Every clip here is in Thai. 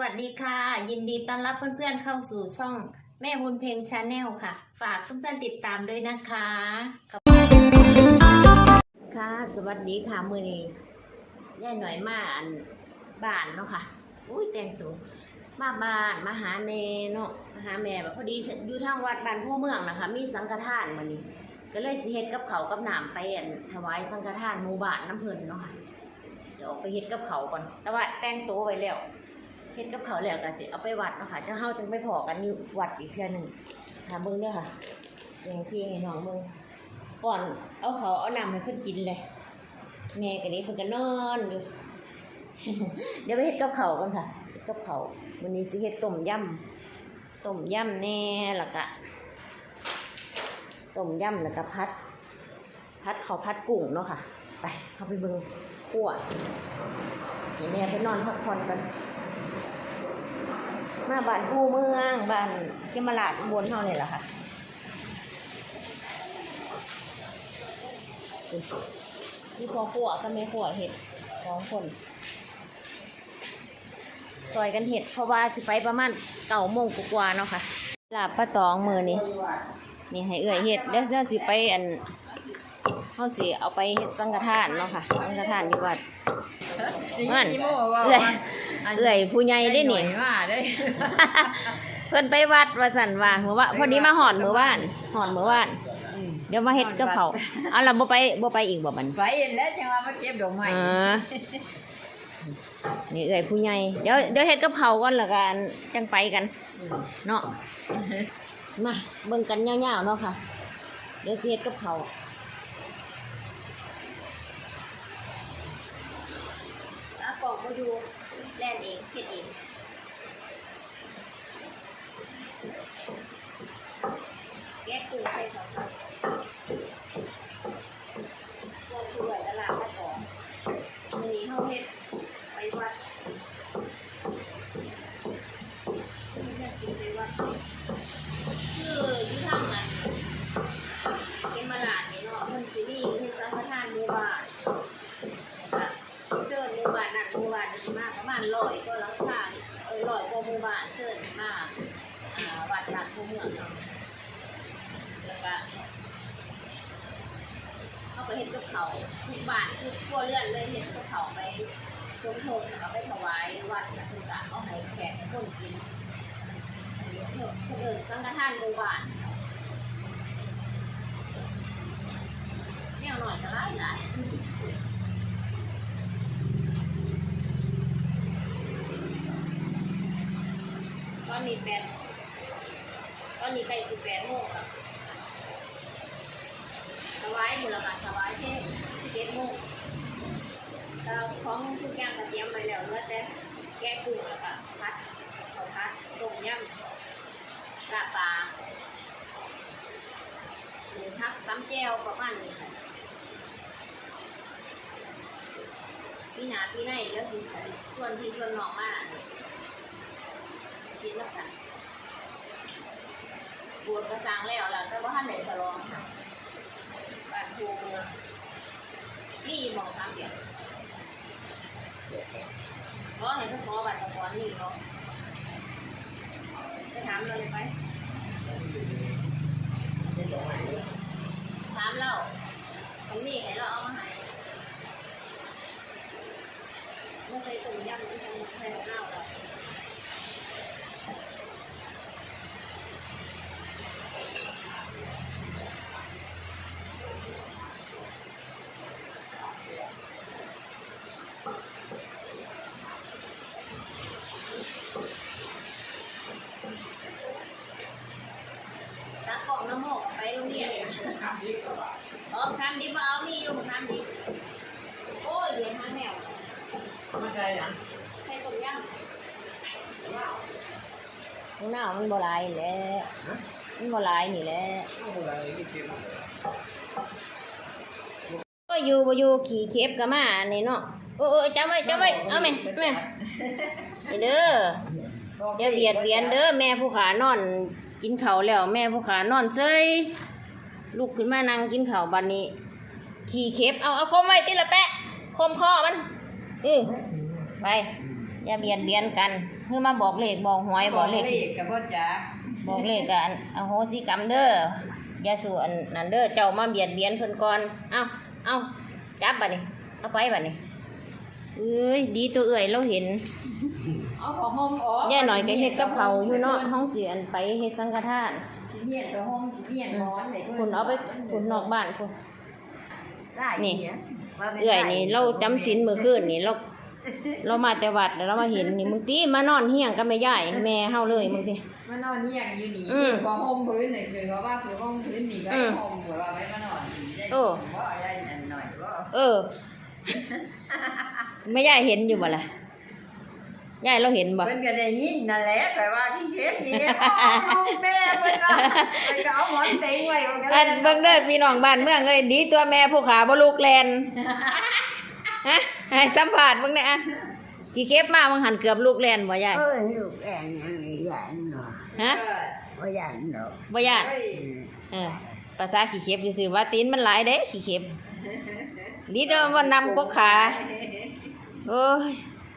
วัสดีค่ะ ยินดีต้อนรับเพื่อนๆเข้าสู่ช่องแม่บุญเพลงชาแนลค่ะ ฝากเพื่อนๆติดตามด้วยนะคะค่ะ สวัสดีค่ะมือนี้ย่ายหน่อยมาอันบ้านเนาะค่ะ อุ้ยแต่งตัวมาบ้านมาหาแม่เนาะมาหาแม่แบบพอดีอยู่ทางวัดบ้านพ่อเมืองนะคะ มีสังฆทานมานี่ก็เลยสิเฮ็ดกับเขากับหน้ำไปอันถวายสังฆทานหมู่บ้านน้ำเพลินเนาะค่ะเดี๋ยวออกไปเฮ็ดกับเขาก่อน แต่ว่าแต่งตัวไว้แล้ว เฮ็ดกับเขาแล้วก็สิเอาไปวัดเนาะค่ะจะเฮาจังไปพอกันอยู่วัดอีกเทื่อหนึงหาเบิ่งเด้อค่ะเสียงพี่ให้น้องเบิ่งก่อนเอาเขาเอาน้ำให้เพิ่นกินเลยแม่ก็นี้เพิ่นก็นอนอยู่ เดี๋ยวไปเฮ็ดกับเขาวก่อนค่ะเฮ็ดกับเขาววันนี้สิเฮ็ดต้มยำต้มยำแน่แล้วก็ต้มยำแล้วก็พัด พัดเขาวพัดกุ้งเนาะค่ะ ไปเข้าไปเบิ่งขั่วให้แม่ไปนอนพักผ่อนกัน มาบ้านผู้เมืองบ้านเขมาชอุบนเท่านี่แหละค่ะนี่พอขั่วก็ไม่ขั่วเห็ดสองคนซอยกันเห็ดเพราะว่าสิไปประมาณเก่าโมงกว่าเนาะค่ะลาบป้าตองมือนี่นี่ให้เอื่อยเห็ดเดี๋ยวเราสิไปอันเขาสิเอาไปเห็ดสังฆทานเนาะค่ะสังฆทานที่วัดเงินเอื่อย เอื่อยผู้ใหญ่ได้นี่มาได้เพิ่นไปวัดว่าสันว่าเมื่อว่าพอดีมาหอนเมื่อวานหอนเมื่อวานเดี๋ยวมาเฮ็ดกับเขาวเอาล่ะบ่ไปบ่ไปอีกบ่มันไปแล้วจังว่ามาเก็บดอกไม้เออนี่เอ้ยผู้ใหญ่เดี๋ยวเดี๋ยวเฮ็ดกับเขาวก่อนและกันจังไปกันเนาะมาเบิ่งกันยาวๆเนาะค่ะ เดี๋ยวสิเฮ็ดกับเขาวอากอกมาอยู่ แล่นเองเฮ็ดเอง แยกกุ้งใส่สองคำตัวช่วยตลาดมาก่อนวันนี้เขาเฮ็ดไปวัดไม่ได้สิไปวัดคืออยู่ทางนั้นเกมมาลาดนี่เนาะมันสิมีเฮ็ดสังฆทานหมู่บ้านนะคะเชิญหมู่บ้านนั้นหมู่บ้านนี้มาประมาณร้อยก็หลังคาเออร้อยกว่าหมู่บ้านเชิญมาอ่าวัดหลักผู้เมืองเนาะ แล้วก็เขาไปเห็ดกับเขาทุกบ้านทุกครัวเรือนเลยเห็ดกับเขาไปสมทบแล้วก็ไปถวายวัดนะคือการเอาให้แขกคนกินเพื่อเพื่อสังฆทานหมู่บ้านแนวหน่อยก็ได้หลายตอนนี้แปดต อนนี้ใกล้สิบแปดโมงแล้วถวายมูลค่าถวายเช่นเจ็ดโมงเราของทุกอย่างก็เตรียมไว้แล้วเหลือแต่แกะกุ้งแล้วก็พัดข้าวพัดต้มยำลาปลาหรือพักซ้ำแจ่วประมาณนี้ค่ะพี่หนาพี่ในแล้วสิส่วนที่ส่วนหนองมากกินแล้วกัน บวชกระซังแล้วล่ะแต่ว่าท่านไหนฉลองบ้านภูเมืองนี่มองทางเดียวก็เห็นเขาขอบัตรสปอนนี่เขาะไปถามเราเลยไปถามเราตรงนี้ให้เราเอามาให้ไม่ใช่ตุ่มยำไม่ใช่ใส่ข้าวเราตากล่องน้ำหมอกไปโรงเรียนอ๋อทำดิบมาเอานี่อยู่ทำดิบโอ้ยเรียนทางแนว มาได้ยัง ใส่ตุ่มยำ ข้างหน้ามันบ่หลายแหล้ว มันบ่หลายนี่แหละก็อยู่บ่อยู่ขี่เข็บก็มาอันนี่เนาะโอ้ยจำไว้จำไว้เอาแม่แม่นี่เด้ออย่าเบียดเบียนเด้อแม่ผู้ขานอนกินข้าวแล้ว แม่ผู้ขานอนเซยลุกขึ้นมานั่งกินข้าวบัดนี้ ขี่เข็บเอาเอาคมไว้ติละแปะคมคอมัน เออไป อย่าเบียดเบียนกันคือมาบอกเลขบอกหวยบอกเลขกับพ่อจ๋าบอกเลขกันอโหสิกรรมเด้ออย่าสู่อันนั้นเด้อเจ้ามาเบียดเบียนเพิ่นก่อนเอาเอาจับบัดนี้เอาไปบัดนี้เอ้ยดีตัวเอื่อยเราเห็นเอาของห้องอ๋อย่าหน่อยก็เฮ็ดกับเขาวอยู่เนาะห้องเสียอันไปเฮ็ดสังฆทานสิเมียนกับห้องสิเมียนร้อนเลยคุณเอาไปคุณนอกบ้านคุณได้นี่นี่ เอื่อยนี่เราจำศีลมื้อคืนนี่เราเรามาแต่วัดแล้วเรามาเห็นนี่มึงตีมานอนเฮียงกับแม่ยายแม่เฮาเลยมึงติมานอนเนียงอยู่นี่อืมพอห้องพื้นเลยคือเพราะว่าคือห้องพื้นนี่ก็อืมห้องแบบว่าไว้มานอนได้โอ้ว่าได้อันหน่อยว่าเออแม่ยายเห็นอยู่บ่ล่ะ ยายเราเห็นบ่ เพิ่นก็ได้ยินนั่นแหละแต่ว่าที่เทปนี่ห้องแม่เพิ่นก็เพิ่นก็เอาหมอนเต็งไว้มันก็อันเบิ่งเด้อพี่น้องบ้านเมืองเอ้ยดีตัวแม่ผู้ขาบ่ลูกแลนฮะให้สัมภาษณ์เบิ่งแหน่อะกี่เก็บมามึงหันเกือบลูกแลนบ่ยายเอ้ยลูกแอนยังไม่ยันเนาะฮะไม่ยันเนาะบ่ย่านเฮ้ยเออภาษาขี้เข็บซื่อๆว่าตีนมันหลายเด้ขี้เข็บดีแต่ว่านำปกขาโอ้ย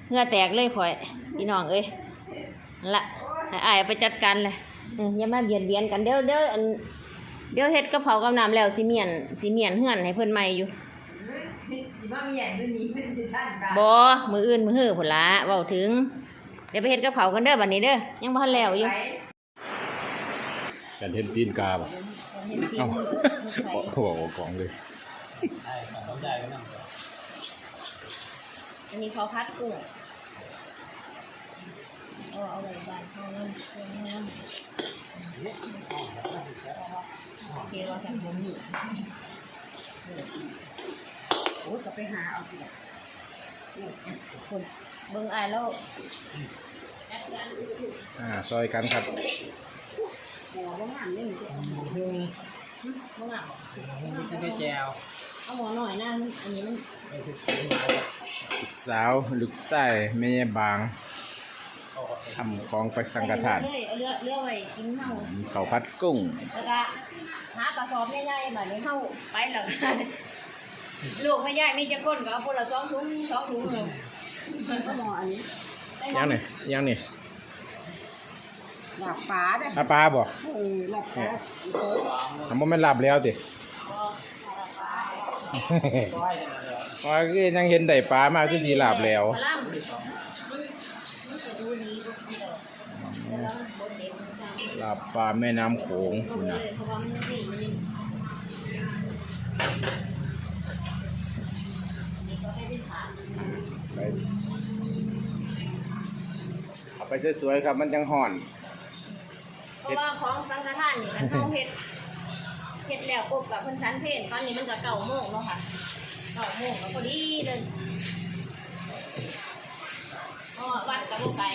เหงื่อแตกเลยข่อยพี่น้องเอ้ยนั่นละให้อ้ายเอาไปจัดการเลยเอออย่ามาเบียดเบียนกันเด้อเด้ออันเดี๋ยวเฮ็ดกับเผาวกับน้ำแล้วสิเมียนสิเมียนเฮือนให้เพิ่นใหม่อยู่สิมามีอย่างนี้เป็นสิท่านกันบ่มืออื่นมือหื้อพุ่นละเว้าถึง เดี๋ยวไปเฮ็ดกับเขาวกันเด้อบัดนี้เด้อยังบ่ทันแล้วอยู่ไปกันเห็นตีนกาบ่เอ้าเขาบอกว่าของเลย อันนี้เขาพัดกุ้งเอาเอาไว้บ้านเขานั่นเอาไว้นั่นโอเคว่ากันบ่มีโอ้ยก็ไปหาเอาสิล่ะคนเบิ่งอายแล้วจัดการอื่นอ่าซอยกันครับหมอบ่งามนี่มันสิเอาหมอบ่งามจะได้แจว เอาหมอหน่อยนะมันอันนี้มันลูกสาวลูกชายแม่บางทำของไปสังฆทานเลื่อยเอาเลือเลือยไว้กินเฮาเขาวพัดกุ้งแล้วก็หากระสอบใหญ่ๆแบบนี้เฮาไปแล้วลูกไม่ใหญ่มีจะก้นก็เอาคนละสองถุงสองถุงเลยก็หมออันนี้ได้หมยังนี่ยังนี่หลับฟ้าได้อาปลาบ่เออหลับฟ้าทำบ่แม่นหลับแล้วติ ว่าคือยังเห็นได้ปลามาคือสิหลับแล้วปลาล่ำมันมันจะดูดีกว่าที่เราแล้วมันบดเด็ดมันจะหลับปลาแม่น้ำโขงคุณนะเพราะว่ามันนี่มันนี่นี่ก็ให้เป็นผ่านไปเอาไปสวยๆครับมันจังห่อนเพราะว่าของสังฆทานนี่มันเข้าเฮ็ด เฮ็ดแล้วปุ๊บกับเพิ่นชั้นเพลตอนนี้มันก็เก่าโมงเนาะค่ะเก่าโมงก็พอดีเลยเพราะว่าวัดกับบ่ไกล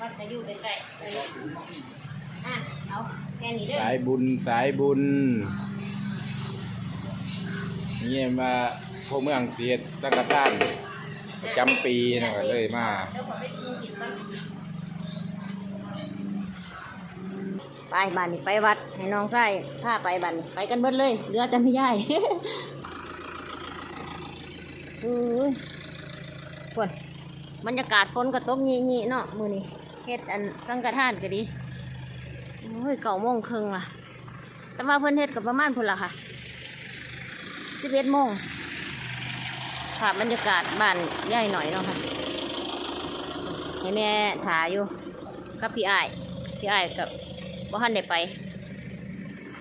วัดจะอยู่ใกล้ๆอะเอาแค่นี้เด้อสายบุญสายบุญนี่มาพวกเมืองเสียดสังฆทานประจำปีนะก็เลยมาเดี๋ยวขอไปกินกินก่อน ไปบ้านไปวัดให้น้องไส้พาไปบ้านไปกันเบิดเลยเรือแต่ไม่ย่ายอุ้ยฝนบรรยากาศฝนก็ตกยี่ยี่ๆเนาะมือนี้เฮ็ดอันสังกทานก็ดีโอ้ยเก่าโมงครึ่งล่ะ แต่ว่าเพิ่นเฮ็ดกับประมาณพุ่นละค่ะสิบเอ็ดโมงภาพบรรยากาศบ้านใหญ่หน่อยเนาะค่ะให้แม่ถ่ายอยู่กับพี่ไอ้พี่ไอ้กับ บ่ทันได้ไป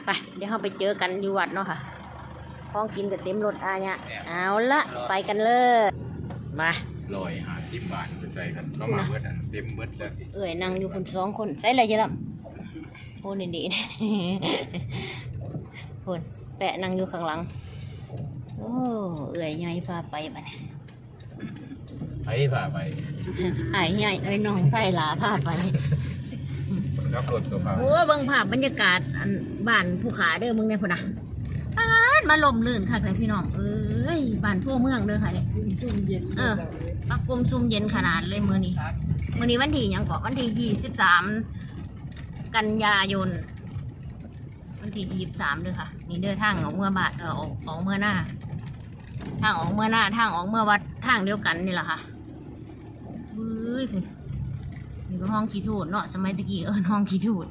ไปเดี๋ยวเราไปเจอกันอยู่วัดเนาะค่ะของกินก็เต็มรถอาเนี่ยเอาละไปกันเลยมาลอยหาสิบบาทเป็นใจกันก็มาเบิดอันเต็มเบิดแล้วเอ่ยนั่งอยู่คนสองคนใส่อะไรเยอะล่ะโอ้นี่ดีคนแปะนั่งอยู่ข้างหลัง โอ้เอ่ยใหญ่พาไปบัดนี้ไปผ่าไปไอ้ายใหญ่เอ้ยน้องใส่หลาพาไป รับรถตัวเขาโอ้เบิ่งภาพบรรยากาศอันบ้านภูขาเด้อมึงเนี่ยพุ่นนะอ้านมาลมลื่นค่ะเลยพี่น้องเอ้ยบ้านทั่วเมืองเด้อค่ะเนี่ยจุ่มเย็นเออปักกลมซุ่มเย็นขนาดเลยมือนี้มือนี้วันที่หยังเกาะวันที่ยี่สิบสามกันยายนวันที่ยี่สิบสามเด้อค่ะ นี่เด้อทางออกเมื่อบาทเออออกออกเมื่อหน้า ทางออกเมื่อหน้าทางออกเมื่อวัดทางเดียวกันนี่แหละค่ะอ้ยคุณ นี่ก็ห้องขี้ถูดเนาะสมัยตะกี้เอิ้นห้องขี้ถูด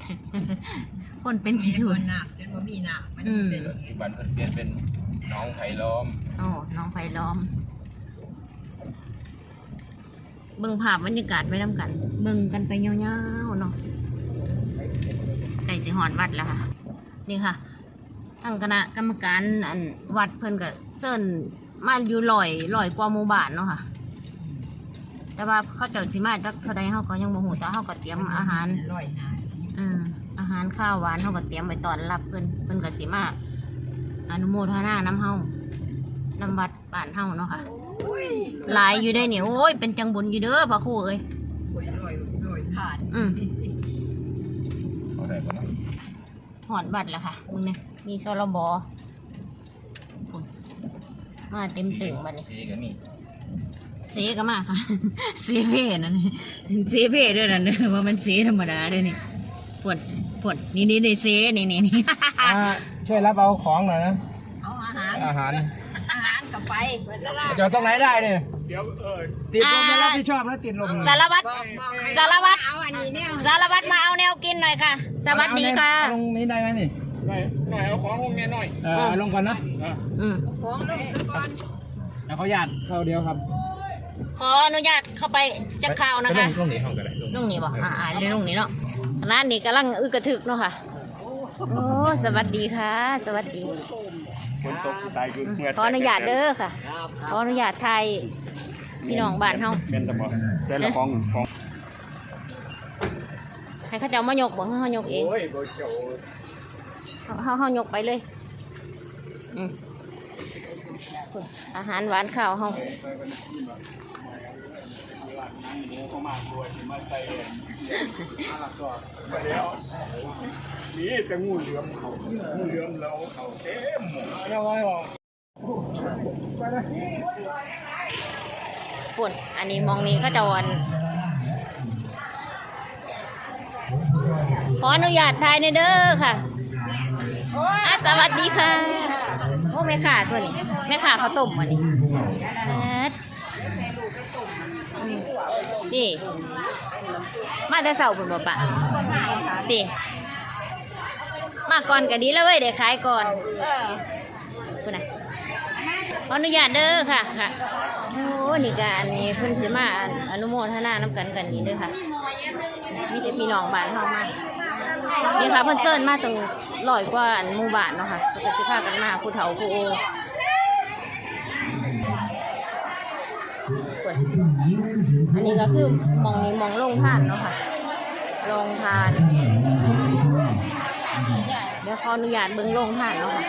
คนเป็นขี้ถูด หนักจนบ่มีหนักมันอืม เป็นปัจจุบันเพิ่นเปลี่ยนเป็นหน้องไผ่ล้อมโอ้น้องไผ่ล้อม เบิ่งภาพบรรยากาศไปน้ำกัน เบิ่งกันไปยาวๆเนาะใกล้สิหอดวัดแล้วค่ะ นี่ค่ะทางคณะกรรมการอันวัดเพิ่นก็เชิญมาอยู่ลอยลอยกว่าหมู่บ้านเนาะค่ะ แต่ว่าเขาเจ้าสิมาจักเท่าใดเฮาก็ยังบ่ฮู้แต่เฮาก็เตรียมอาหารร้อยห้าสิบอืมอาหารข้าวหวานเฮาก็เตรียมไว้ต้อนรับเพิ่นเพิ่นก็สิมาอนุโมทนาน้ำเฮานำวัดบ้านเฮาเนาะค่ะหลายอยู่ได้เนี่ยโอ้ยเป็นจังบุญอยู่เด้อพระครูเอ้ยหวยร้อยร้อยขาดอืม เอาได้บ่เนาะหอดบัตรแล้วค่ะมึงเนี่ยมีชลบพุ่นมาเต็มตึงบัดนี้สีก็มีเสีก็มาค่ะเสีเพ่นั่นนี่เสีเพ่ด้วยนั่นเด้อว่ามันเสีธรรมดาเด้วยนี่ปวดปวดนี่นี่นี่เสีนี่นี่นี่ช่วยรับเอาของหน่อยนะเอาอาหารอาหารอาหารกลับไปเวลาจะเอาตรงไหนได้เนี่ยเดี๋ยวเออติดลมไม่รับผิดชอบแล้วติดลมสารวัตรบอกบอกให้สารวัตรเอาอันนี้เนี่ยสารวัตรมาเอาแนวกินหน่อยค่ะสวัสดีค่ะเอาลงนี้ได้ไหมนี่หน่อยหน่อยเอาของลงเนี่ยหน่อยเออเอาลงก่อนนะอืมของลงซะก่อนแล้วเขาญาติเข้าเดียวครับ ขออนุญาตเข้าไปจักข่าวนะไปคะลงนี้ห้องกันเลยลุงนี่บอกอ่าๆเดี๋ยวลุงนี่เนาะร้านนี้กำลังอึกกระทึกเนาะค่ะโอ้สวัสดีค่ะ สวัสดีฝนตกตายคือเมื่อขออนุญาตเด้อค่ะ ขออนุญาตไทยพี่น้องบ้านเฮาเป็นตะบอเส้นละของของให้เขาเจ้ามายกบ่ให้เฮายกเองโอ้ยบ่เจ้าเฮาเฮายกไปเลยอืมอาหารหวานข้าวเฮา หมูเขามากด้วยมาใส่มาแล้วนี่แต่งูเหลือมเขางูเหลือมแล้วเขาเต็มหมดยังไงอะปุ่นอันนี้มองนี้ก็จะวันขออนุญาตทายในเด้อค่ะอะสวัสดีค่ะ โอ้แม่ข่าตัวนี้แม่ข่าข้าต้มวันนี้เอิ้ดอืม ดิมาแต่เสาปุ่นบ่ปะดิมาก่อนก็ดีแล้วเว้ยเดี๋ยวขายก่อนคุณนะขออนุญาตเด้อค่ะค่ะโอ้นี่กอันนี้เพิ่นสิมาอนุโมทนาน้ำกันกันนี้เด้อค่ะมีแต่พี่น้องบ้านเฮามานี่ค่ะเพิ่นเชิญมาตรงร้อยกว่าอันหมู่บ้านเนาะค่ะก็จะสิพากันมาผู้เฒ่าผู้โอ อันนี้ก็คือหมองนี้หมองโรงทานเนาะค่ะโรงทาน เดี๋ยวขออนุญาตเบิ่งโรงทานเนาะค่ะ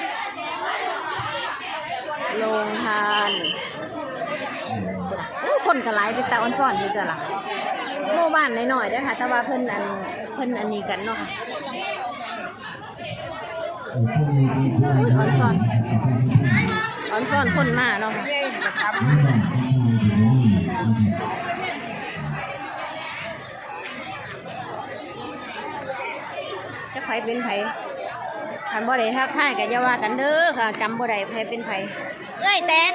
โรงทานอู้คนก็หลายเป็นตาออนซ่อนอยู่ตัวละหมู่บ้านหน่อยๆเด้อค่ะ แต่ว่าเพิ่นอันเพิ่นอันนี้กันเนาะค่ะอุ๊ยออนซ่อนออนซ่อนคนมาเนาะค่ะ จะไผเป็นไผคันบ่ได้ทักทายก็อย่าว่ากันเด้อค่ะจำบ่ได้ไผเป็นไผเอ้ยแตน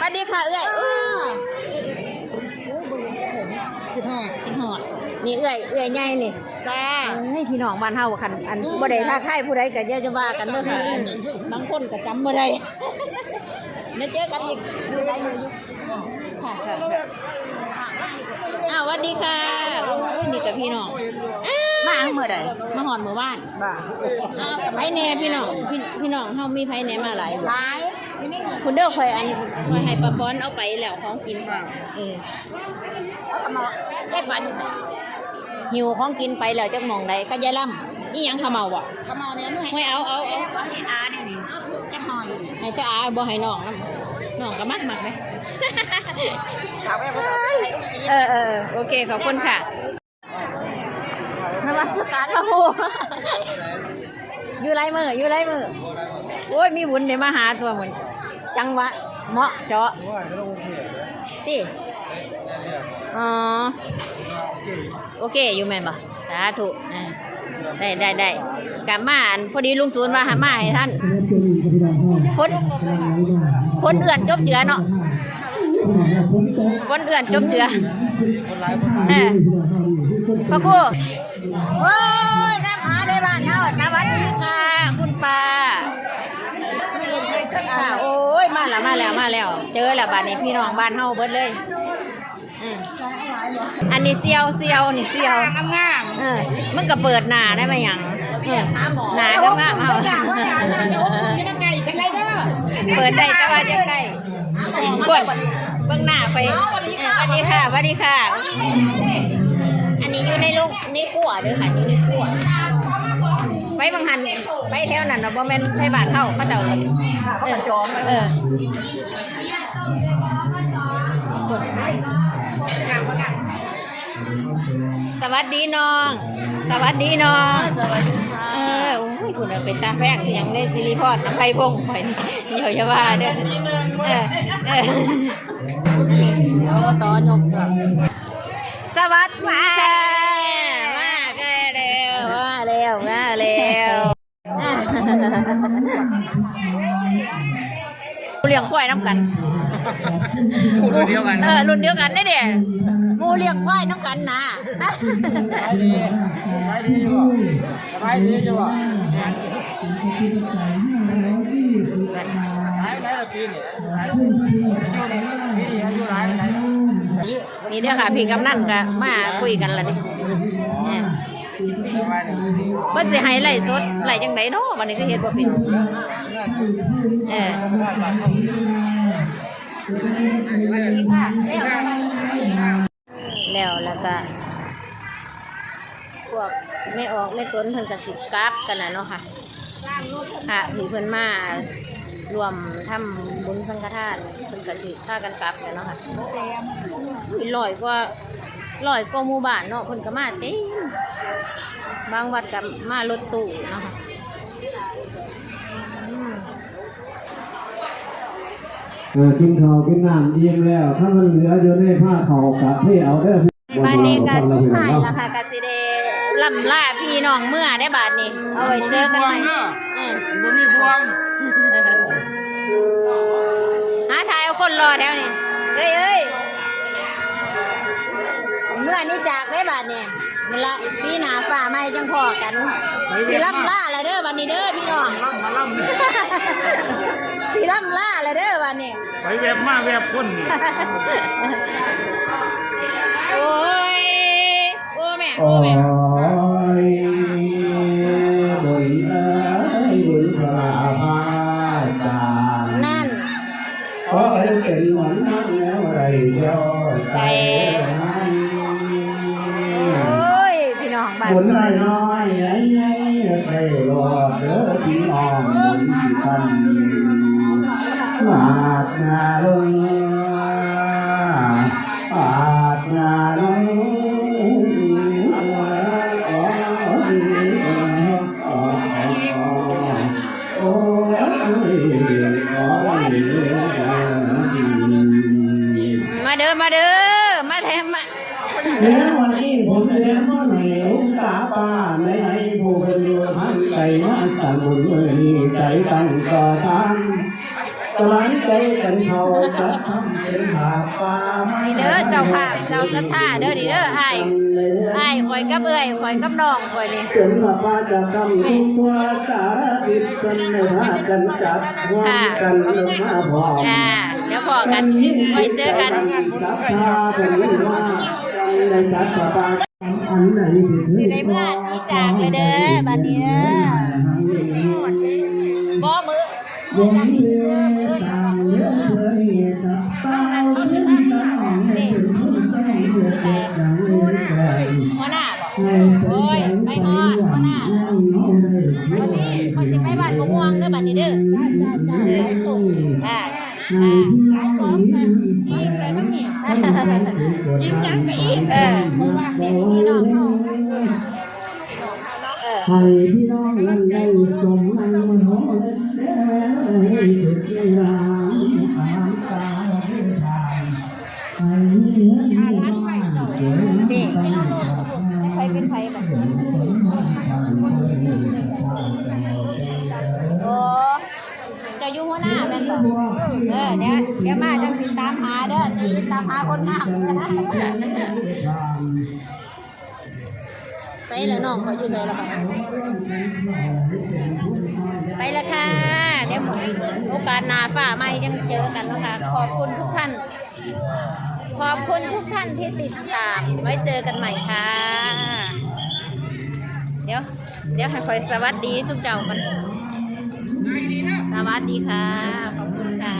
สวัสดีค่ะ เอ้ยอื้อคือทอดกินหอดนี่เอ้ยเอ้ยใหญ่นี่จ้าเฮ้ยพี่น้องบ้านเฮาคันอันบ่ได้ทักทายผู้ใดก็อย่าจะว่ากันเด้อค่ะอันบางคนก็จำบ่ได้เดี๋ยวเจอกันอีกอยู่ได้อยู่ ค่ะค่ะค่ะอ้าวสวัสดีค่ะอุ้ยนี่กับพี่น้องอ้าวมาเมื่อใดมาหอนหมู่บ้านบ้าไผแหน่พี่น้องพี่พี่น้องเฮามีไผแหน่มาหลายบ่หลายคุณเด้อคอยอันคอยให้ปลาป้อนเอาไปแล้วของกินเออเอาทำมาแยกวันสิหิวของกินไปแล้วจักหมองใดก็ยายล่ำอีหยังเขาเมาบ่ขมาเนี่ยไม่ให้ไม่เอาเอาเอาต้องให้อาเนี่ยนี่จะหอยให้แต่อาบ่ให้น้องนํน้องก็มักมักไหมถามว่าให้ เออเออโอเค ขอบคุณค่ะนมัสการพระครูอยู่ไรมืออยู่ไรมือ โอ้ย มีบุญเดี๋ยวมาหาตัวเหมือนจังหวะเหมาะเจาะติอ๋อ โอเค อยู่แม่นบ่สาธุอ่าได้ได้ได้กลับมาอันพอดีลุงศูนย์มาหามาให้ท่านคนคนเอื่อนจบเจือเนาะ คนเอื่อนจบเจือเออพระครูโอ้ยน้ำหาได้บ้านเฮาสวัสดีค่ะ คุณป้าอ่าโอ้ยมาแล้วมาแล้วมาแล้ว เจอแล้วบ้านนี้พี่น้องบ้านเฮาเบิดเลยอืมอันนี้เซียวเซียวนี่เซียวงามเออมันก็เปิดหน้าได้ไหมยังเออหน้าก็งามเอายังไงจังไรเด้อเปิดได้แต่ว่าจะได้กดเบื้องหน้า ไปเออสวัสดีค่ะสวัสดีค่ะ อันนี้อยู่ในลูกนี่กัวเด้อค่ะอยู่ในกัวไปบางหันไปแถวนั้นเราบ่แม่นไปบ้านเข้าเขาเจ้าเลยเขาจะจองเออสวัสดีน้อง สวัสดีน้อง สวัสดีค่ะ เออโอ้ยคุณเอาเป็นตาแป้งคือหยังได้ซิลิพอดน้ำไผ่พงไปนี่เดี๋ยวจะว่าเด้อเออเออ ต่อยกสวัสดีค่ะมากันเร็วมาเร็วมาเร็วอะเลี้ยงควายน้ำกันพูดเดียวกันเออรุ่นเดียวกันได้เด็หมูเลี้ยงควายน้ำกันนะสบายดีอยู่สบายดีอยู่บ่หายไปแล้วปีนี่หายปีนี่อายุหลายไปไหน นี่เด้อค่ะพี่กำนันก็มาคุยกันละนี่เนี่ยเพิ่นสิให้ไล่สดไล่จังไดเนาะวันนี้ก็เฮ็ดบ่เป็นเออแล้วแล้วก็พวกไม่ออกไม่ต้นเพิ่นก็สิกลับกันน่ะเนาะค่ะค่ะที่เพิ่นมา รวมทำบุญสังฆทานเพิ่นก็สิพากันกลับกันเนาะค่ะอุ้ยลอยกว่าลอยกว่าหมู่บ้านเนาะเพิ่นก็มาเต็มบางวัดก็มารถตู้เนาะค่ะอืมเออกินข้าวกินน้ำอิ่มแล้ว ถ้ามันเหลืออยู่ในผ้าเขาวกะให้เอาเด้อบาดนี้ก็สุดท้ายแล้วค่ะก็สิได้ล่ำลาพี่น้องเมื่อได้บาดนี้เอาไว้เจอกันใหม่เออบ่มีพวงหาทายเอา คนรอแถวนี้เอ้ยเอ้ยเมื่อนี้จากได้บาดนี้มันละพี่หนาฝ่าไม่จังพอกันสิล่ำล่าอะไรเด้อบัดนี้เด้อพี่น้องล่ำมาล่ำนี่สีล่ำล่าเลยเด้อวันนี้ไปแวบมาแวบคนนี่โอ้ยโอ้แม่โอ้โอ้แม่ เป็นหวนนั้นแล้วไรย่อใจโอ้ยพี่น้องบ้านบุญน้อยน้อยไอ้ไอ้ไปรอเด้อพี่น้องบุญที่ท่านมาดนาลง มเรียนว่าไหนลูกตาป้าในไอ้ผู้เป็นอยู่พันใจมาสั่งบุญเมื่อนี้ใจตั้งต่อทานสลายใจกันเขาจะทำเป็นหาปลานี่เด้อเจ้าภาพเจ้าสัทธาเด้อนี่เด้อไอ้ไอ้ข่อยกับเอ้ยข่อยกับน้องข่อยนี่จนละพาจะทำทุกว่าสารติดกันในพากันจัดวากันลงมาพอจ้าเดี๋ยวพอกันไว้เจอกันจับตาเป็นว่าในจัดสบายอันไหนที่สิได้เมื่อนี้จากเลยเด้อบัดนี้เด้อก็มือ ดี๋ยวมาจังสิตามหาเด้อสิตามหาคนงามไปแล้วน้องเขาอยู่ไหนแล้วบ้างไปแล้วค่ะ เดี๋ยวโอกาสหน้าฝ่าไม่ยังเจอกันนะคะ ขอบคุณทุกท่าน ขอบคุณทุกท่านที่ติดตาม ไว้เจอกันใหม่ค่ะ เดี๋ยว เดี๋ยวให้คอยสวัสดีทุกเจ้ากันสวัสดีค่ะ ขอบคุณค่ะ